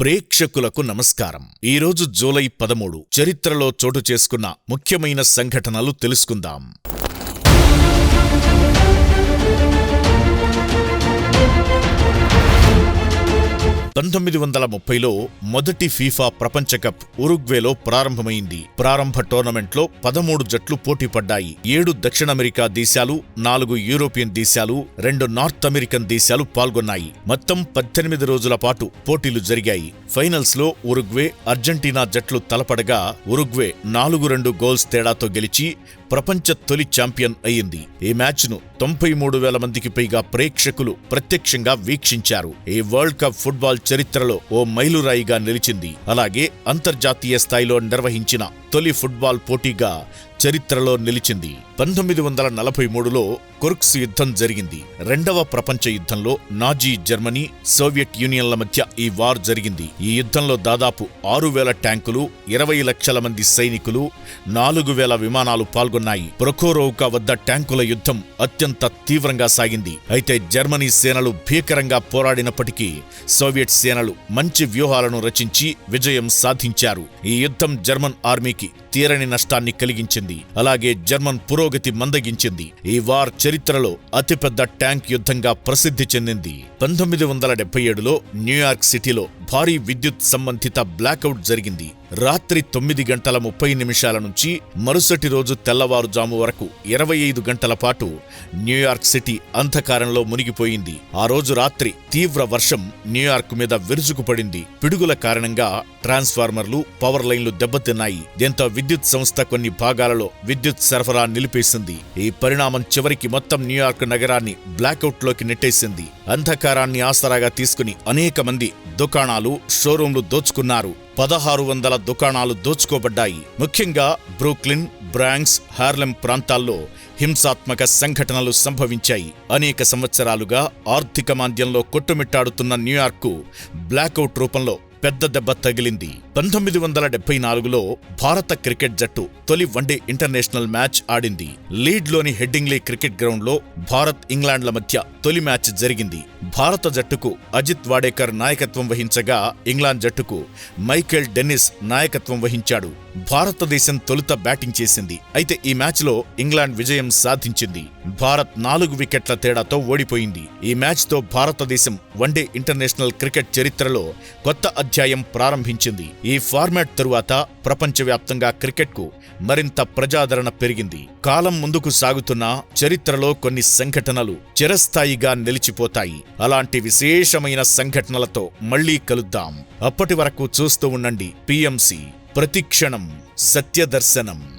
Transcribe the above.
ప్రేక్షకులకు నమస్కారం. ఈరోజు జూలై పదమూడు చరిత్రలో చోటు చేసుకున్న ముఖ్యమైన సంఘటనలు తెలుసుకుందాం. పంతొమ్మిది వందల ముప్పైలో మొదటి ఫీఫా ప్రపంచ కప్ ఉరుగ్వేలో ప్రారంభమైంది. ప్రారంభ టోర్నమెంట్లో పదమూడు జట్లు పోటీ పడ్డాయి. ఏడు దక్షిణ అమెరికా దేశాలు నాలుగు యూరోపియన్ దేశాలు రెండు నార్త్ అమెరికన్ దేశాలు పాల్గొన్నాయి. మొత్తం పద్దెనిమిది రోజుల పాటు పోటీలు జరిగాయి. ఫైనల్స్లో ఉరుగ్వే అర్జెంటీనా జట్లు తలపడగా ఉరుగ్వే నాలుగు రెండు గోల్స్ తేడాతో గెలిచి ప్రపంచ తొలి ఛాంపియన్ అయింది ఈ మ్యాచ్ను తొంభై మూడు వేల మందికి పైగా ప్రేక్షకులు ప్రత్యక్షంగా వీక్షించారు. ఈ వరల్డ్ కప్ ఫుట్బాల్ చరిత్రలో ఓ మైలురాయిగా నిలిచింది. అలాగే అంతర్జాతీయ స్థాయిలో నిర్వహించిన తొలి ఫుట్బాల్ పోటీగా చరిత్రలో నిలిచింది. పంతొమ్మిది వందల నలభై మూడులో కొర్క్స్ యుద్ధం జరిగింది. రెండవ ప్రపంచ యుద్ధంలో నాజీ జర్మనీ సోవియట్ యూనియన్ల మధ్య ఈ వార్ జరిగింది. ఈ యుద్ధంలో దాదాపు ఆరు వేల ట్యాంకులు ఇరవై లక్షల మంది సైనికులు నాలుగు వేల విమానాలు పాల్గొన్నాయి. ప్రొఖోరోవ్కా వద్ద ట్యాంకుల యుద్ధం అత్యంత తీవ్రంగా సాగింది. అయితే జర్మనీ సేనలు భీకరంగా పోరాడినప్పటికీ సోవియట్ సేనలు మంచి వ్యూహాలను రచించి విజయం సాధించారు. ఈ యుద్ధం జర్మన్ ఆర్మీకి తీరని నష్టాన్ని కలిగించింది. అలాగే జర్మన్ పురోగతి మందగించింది. ఈ వార్ చరిత్రలో అతిపెద్ద ట్యాంక్ యుద్ధంగా ప్రసిద్ధి చెందింది. పంతొమ్మిది వందల డెబ్బై ఏడులో న్యూయార్క్ సిటీలో భారీ విద్యుత్ సంబంధిత బ్లాకౌట్ జరిగింది. రాత్రి తొమ్మిది గంటల ముప్పై నిమిషాల నుంచి మరుసటి రోజు తెల్లవారుజాము వరకు ఇరవై ఐదు గంటల పాటు న్యూయార్క్ సిటీ అంధకారంలో మునిగిపోయింది. ఆ రోజు రాత్రి తీవ్ర వర్షం న్యూయార్క్ మీద విరుచుకుపడింది. పిడుగుల కారణంగా ట్రాన్స్ఫార్మర్లు పవర్ లైన్లు దెబ్బతిన్నాయి. దీంతో విద్యుత్ సంస్థ కొన్ని భాగాలలో విద్యుత్ సరఫరా నిలిపేసింది. ఈ పరిణామం చివరికి మొత్తం న్యూయార్క్ నగరాన్ని బ్లాకౌట్లోకి నెట్టేసింది. అంధకారాన్ని ఆసరాగా తీసుకుని అనేక మంది దుకాణాలు షోరూంలు దోచుకున్నారు. పదహారు వందల దుకాణాలు దోచుకోబడ్డాయి. ముఖ్యంగా బ్రూక్లిన్ బ్రాంక్స్ హార్లెం ప్రాంతాల్లో హింసాత్మక సంఘటనలు సంభవించాయి. అనేక సంవత్సరాలుగా ఆర్థిక మాంద్యంలో కొట్టుమిట్టాడుతున్న న్యూయార్కు బ్లాకౌట్ రూపంలో పెద్ద దెబ్బ తగిలింది. పంతొమ్మిది వందల డెబ్బై నాలుగులో భారత క్రికెట్ జట్టు తొలి వన్డే ఇంటర్నేషనల్ మ్యాచ్ ఆడింది. లీడ్లోని హెడ్డింగ్లీ క్రికెట్ గ్రౌండ్లో భారత్ ఇంగ్లాండ్ల మధ్య తొలి మ్యాచ్ జరిగింది. భారత జట్టుకు అజిత్ వాడేకర్ నాయకత్వం వహించగా ఇంగ్లాండ్ జట్టుకు మైకేల్ డెన్నిస్ నాయకత్వం వహించాడు. భారతదేశం తొలుత బ్యాటింగ్ చేసింది. అయితే ఈ మ్యాచ్లో ఇంగ్లాండ్ విజయం సాధించింది. భారత్ నాలుగు వికెట్ల తేడాతో ఓడిపోయింది. ఈ మ్యాచ్తో భారతదేశం వన్డే ఇంటర్నేషనల్ క్రికెట్ చరిత్రలో కొత్త అధ్యాయం ప్రారంభించింది. ఈ ఫార్మాట్ తరువాత ప్రపంచవ్యాప్తంగా క్రికెట్కు మరింత ప్రజాదరణ పెరిగింది. కాలం ముందుకు సాగుతున్న చరిత్రలో కొన్ని సంఘటనలు చిరస్థాయిగా నిలిచిపోతాయి. అలాంటి విశేషమైన సంఘటనలతో మళ్ళీ కలుద్దాం. అప్పటి వరకు చూస్తూ ఉండండి. పిఎంసి ప్రతిక్షణం సత్యదర్శనం.